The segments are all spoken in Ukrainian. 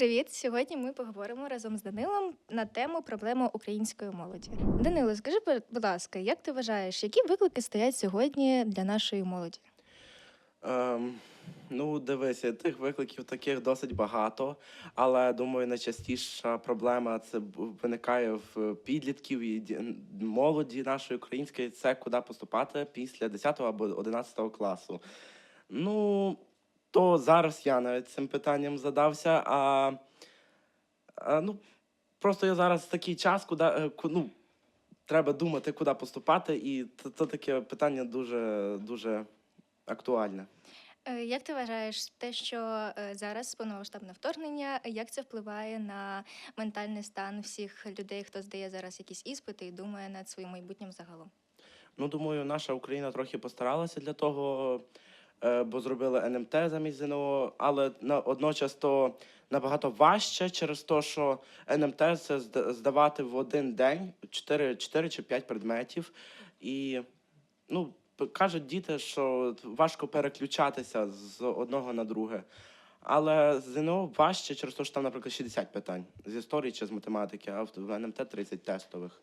Привіт! Сьогодні ми поговоримо разом з Данилом на тему проблеми української молоді. Данило, скажи, будь ласка, як ти вважаєш, які виклики стоять сьогодні для нашої молоді? Ем, ну, дивися, тих викликів таких досить багато, але думаю, найчастіша проблема це виникає в підлітків і молоді нашої української. Це куди поступати після 10 або 11 класу. Ну, то зараз я навіть цим питанням задався. А, а ну, просто я зараз такий час, куди е, ну, треба думати, куди поступати, і це, це таке питання дуже, дуже актуальне. Е, Як ти вважаєш те, що е, зараз повномасштабне вторгнення, як це впливає на ментальний стан всіх людей, хто здає зараз якісь іспити і думає над своїм майбутнім загалом? Ну, думаю, наша Україна трохи постаралася для того, бо зробили НМТ замість ЗНО, але на одночас то набагато важче через те, що НМТ це здавати в один день 4, 4 чи 5 предметів. І ну, кажуть діти, що важко переключатися з одного на друге. Але ЗНО важче через те, що там, наприклад, 60 питань з історії чи з математики, а в в НМТ 30 тестових.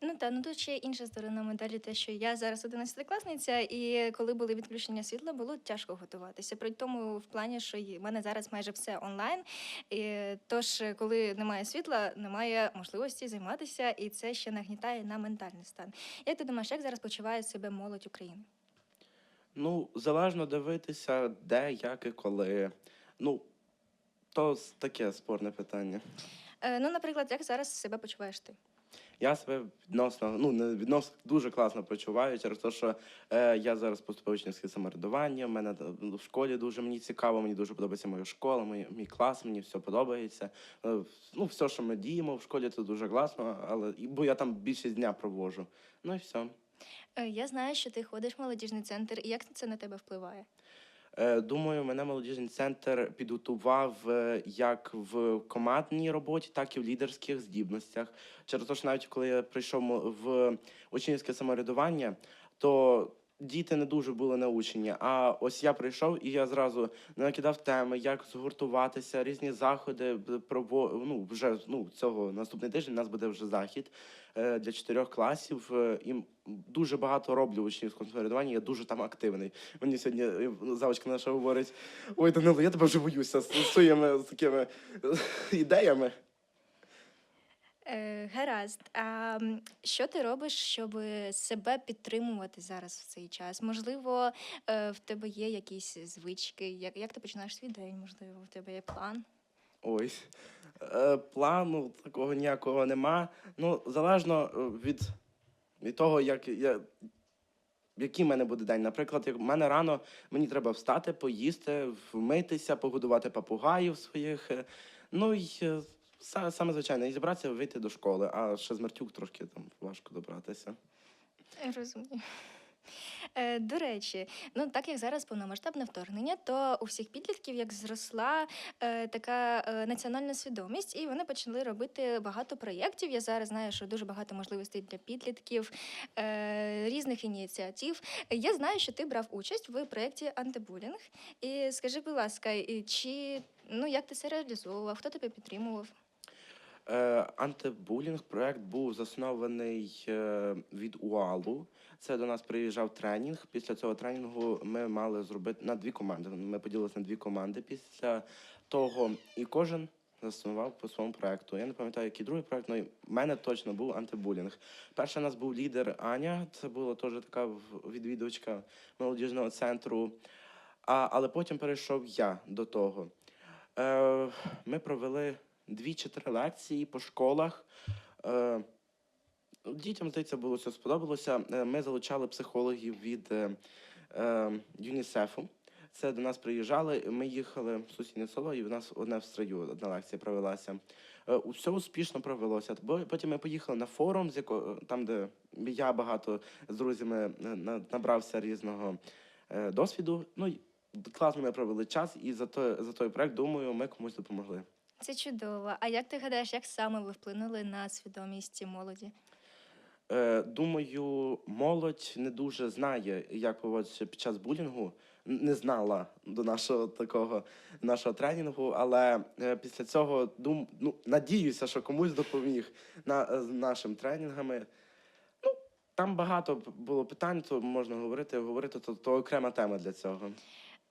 Ну та ну тут ще інша сторона медалі, те, що я зараз 11-класниця, і коли були відключення світла, було тяжко готуватися. При тому в плані, що в мене зараз майже все онлайн. І, тож, коли немає світла, немає можливості займатися, і це ще нагнітає на ментальний стан. Як ти думаєш, як зараз почуває себе молодь України? Ну, залежно дивитися, де, як і коли. Ну, то таке спорне питання. Е, ну, наприклад, як зараз себе почуваєш ти? Я себе відносно, ну не відносно дуже класно почуваю через те, що е, я зараз поступив учнівське самоврядування. В мене е, в школі дуже мені цікаво, мені дуже подобається моя школа, мій, мій клас, мені все подобається. Е, ну, все, що ми діємо в школі, це дуже класно, але бо я там більшість дня провожу. Ну і все. Е, я знаю, що ти ходиш в молодіжний центр, і як це на тебе впливає? Е, Думаю, мене молодіжний центр підготував е, як в командній роботі, так і в лідерських здібностях. Через те, що навіть коли я прийшов в учнівське самоврядування, то діти не дуже були научені. А ось я прийшов і я зразу накидав теми, як згуртуватися, різні заходи прово... ну, вже ну, цього наступний тиждень у нас буде вже захід е, для чотирьох класів. е, І дуже багато роблю в учнівському самоврядуванні, я дуже там активний. Мені сьогодні е, завочка наша говорить: ой, Данило, я тебе вже боюся з своїми з такими ідеями. Е, гаразд. А що ти робиш, щоб себе підтримувати зараз в цей час? Можливо, е, в тебе є якісь звички? Як, як ти починаєш свій день? Можливо, в тебе є план? Ой. Е, Плану такого ніякого нема. Ну, залежно від, від того, як я. Який в мене буде день? Наприклад, як в мене рано мені треба встати, поїсти, вмитися, погодувати папугаїв своїх. Ну е, са- саме звичайне, і зібратися, вийти до школи, а ще з Мартюк трошки там важко добратися. Розумію. Е, До речі, ну так як зараз повномасштабне вторгнення, то у всіх підлітків як зросла е, така е, національна свідомість, і вони почали робити багато проєктів. Я зараз знаю, що дуже багато можливостей для підлітків, е, різних ініціатив. Я знаю, що ти брав участь в проєкті антибулінг. І скажи, будь ласка, і чи ну як ти це реалізовував? Хто тебе підтримував? Е, антибулінг проект був заснований е, від УАЛу. Це до нас приїжджав тренінг. Після цього тренінгу ми мали зробити на дві команди. Ми поділилися на дві команди після того, і кожен заснував по своєму проекту. Я не пам'ятаю, який другий проект, але в мене точно був антибулінг. Перший у нас був лідер Аня. Це була теж така відвідувачка молодіжного центру. А, але потім перейшов я до того. Е, ми провели дві чи три лекції по школах. Е, дітям, здається, було все сподобалося. Е, Ми залучали психологів від е, ЮНІСЕФу. Це до нас приїжджали. Ми їхали в сусіднє село, і в нас одне в строю одна лекція провелася. Все успішно провелося. Потім ми поїхали на форум, з якого там, де я багато з друзями на- набрався різного досвіду. Ну класно ми провели час, і за той, за той проект, думаю, ми комусь допомогли. Це чудово. А як ти гадаєш, як саме ви вплинули на свідомість молоді? Е, думаю, молодь не дуже знає, як поводитися під час булінгу. не знала до нашого такого нашого тренінгу, але е, після цього дум, ну, надіюся, що комусь допоміг на, е, з нашими тренінгами. Ну, там багато було питань, то можна говорити, говорити, то, то окрема тема для цього.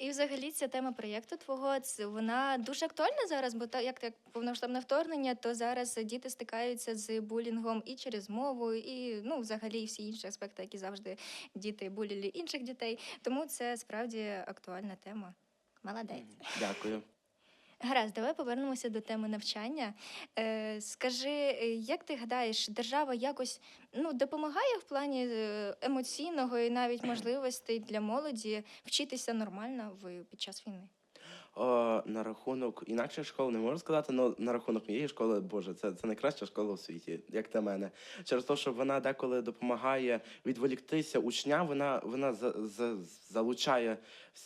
І взагалі ця тема проєкту твого вона дуже актуальна зараз, бо так як повноштабне вторгнення, то зараз діти стикаються з булінгом і через мову, і ну взагалі всі інші аспекти, які завжди діти буліли інших дітей. Тому це справді актуальна тема. Молодець. Дякую. Гаразд, давай повернемося до теми навчання. Е, скажи, е, як ти гадаєш, держава якось ну, допомагає в плані е, емоційного і навіть можливостей для молоді вчитися нормально в, під час війни? На рахунок інакших школ не можу сказати, але на рахунок моєї школи, боже, це, це найкраща школа у світі, як для мене. Через те, що вона деколи допомагає відволіктися учня, вона, вона за, за, залучає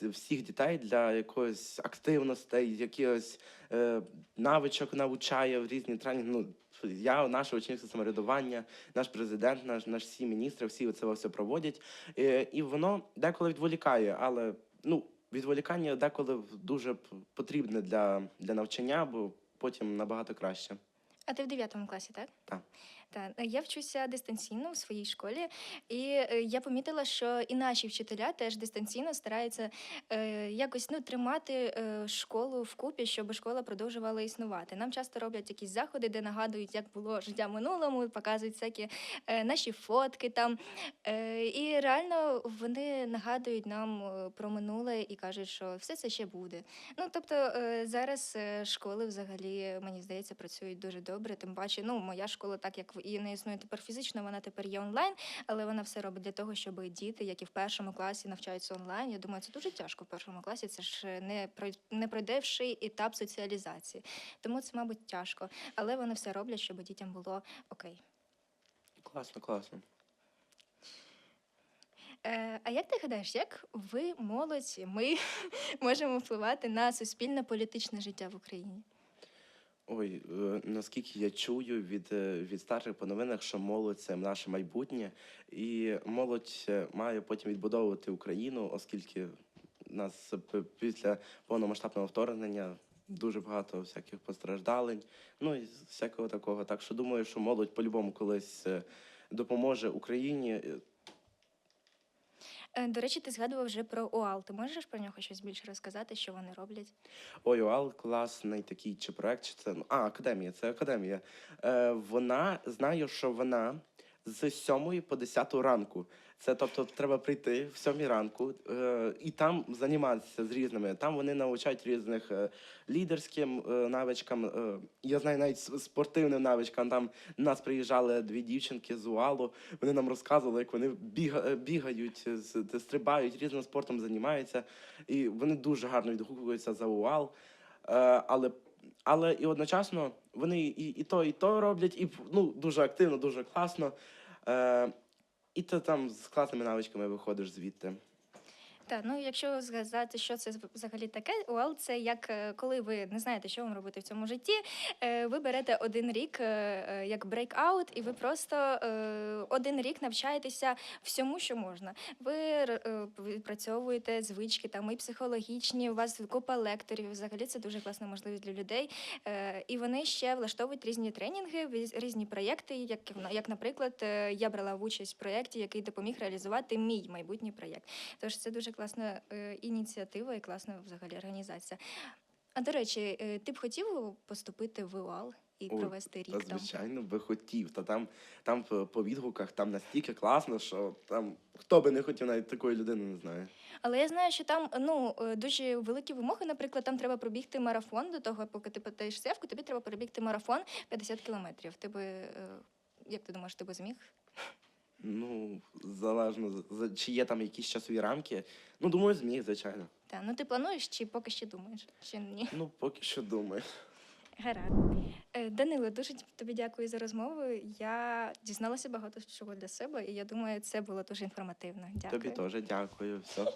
всіх дітей для якоїсь активностей, якихось е, навичок навчає в різні тренінги. Ну, я, наше учнівське самоврядування, наш президент, наш, наш всі міністри, всі це все проводять. Е, і воно деколи відволікає, але ну, відволікання деколи дуже потрібне для, для навчання, бо потім набагато краще. А ти в 9 класі, так? Так. Так, я вчуся дистанційно в своїй школі, і е, я помітила, що і наші вчителя теж дистанційно стараються е, якось ну, тримати школу вкупі, щоб школа продовжувала існувати. Нам часто роблять якісь заходи, де нагадують, як було життя в минулому, показують всякі е, наші фотки там. Е, і реально вони нагадують нам е, про минуле і кажуть, що все це ще буде. Ну тобто е, зараз е, школи взагалі, мені здається, працюють дуже добре. Тим паче, ну моя школа, так як і не існує тепер фізично, вона тепер є онлайн, але вона все робить для того, щоб діти, які в першому класі навчаються онлайн. Я думаю, це дуже тяжко в першому класі. Це ж не не пройдевший етап соціалізації. Тому це, мабуть, тяжко. Але вони все роблять, щоб дітям було окей. Класно, класно. Е, а як ти гадаєш, як ви, молодь, ми можемо впливати на суспільне політичне життя в Україні? Ой, е, наскільки я чую від, е, від старших по новинах, що молодь це наше майбутнє, і молодь е, має потім відбудовувати Україну, оскільки нас після повномасштабного вторгнення дуже багато всяких постраждалень, ну і всякого такого. Так що думаю, що молодь по-любому колись допоможе Україні. Е, До речі, ти згадував вже про УАЛ. Ти можеш про нього щось більше розказати, що вони роблять? Ой, УАЛ класний такий чи проект, чи це ну, а, академія, це академія. Е, вона знаю, що вона з 7 по 10 ранку. Це тобто треба прийти в 7 ранку е, і там займатися з різними. Там вони навчають різних е, лідерським е, навичкам. Е, я знаю навіть спортивним навичкам. Там нас приїжджали дві дівчинки з УАЛу. Вони нам розказували, як вони біга, е, бігають, е, стрибають, різним спортом займаються. І вони дуже гарно відгукуються за УАЛ. Е, але, але і одночасно вони і, і то, і то роблять, і ну, дуже активно, дуже класно. Е, і ти там з класними навичками виходиш звідти. Так, ну якщо згадати, що це взагалі таке, УАЛ це як е, коли ви не знаєте, що вам робити в цьому житті. е, Ви берете один рік е, як брейкаут, і ви просто один рік навчаєтеся всьому, що можна. Ви відпрацьовуєте звички, там і психологічні, у вас купа лекторів. Взагалі це дуже класна можливість для людей. І вони ще влаштовують різні тренінги, різні проєкти. Як, як, наприклад, я брала участь в проєкті, який допоміг реалізувати мій майбутній проєкт. Тож це дуже класна е, ініціатива і класна взагалі організація. А до речі, е, ти б хотів поступити в УАЛ і Ой, провести Та рік там? звичайно би хотів. Та там, там по відгуках там настільки класно, що там хто би не хотів, навіть такої людини не знаю. Але я знаю, що там ну е, дуже великі вимоги. Наприклад, там треба пробігти марафон до того, поки ти подаєш заявку, тобі треба пробігти марафон 50 кілометрів. Ти би як ти думаєш, ти би зміг? Ну, залежно за- за чи є там якісь часові рамки. Ну, думаю, зміг, звичайно. Та ну ти плануєш чи поки ще думаєш? Чи ні? Ну, поки що думаю. Гаразд. Е, Данило, дуже тобі дякую за розмову. Я дізналася багато чого для себе, і я думаю, це було дуже інформативно. Дякую. Тобі теж дякую. Все.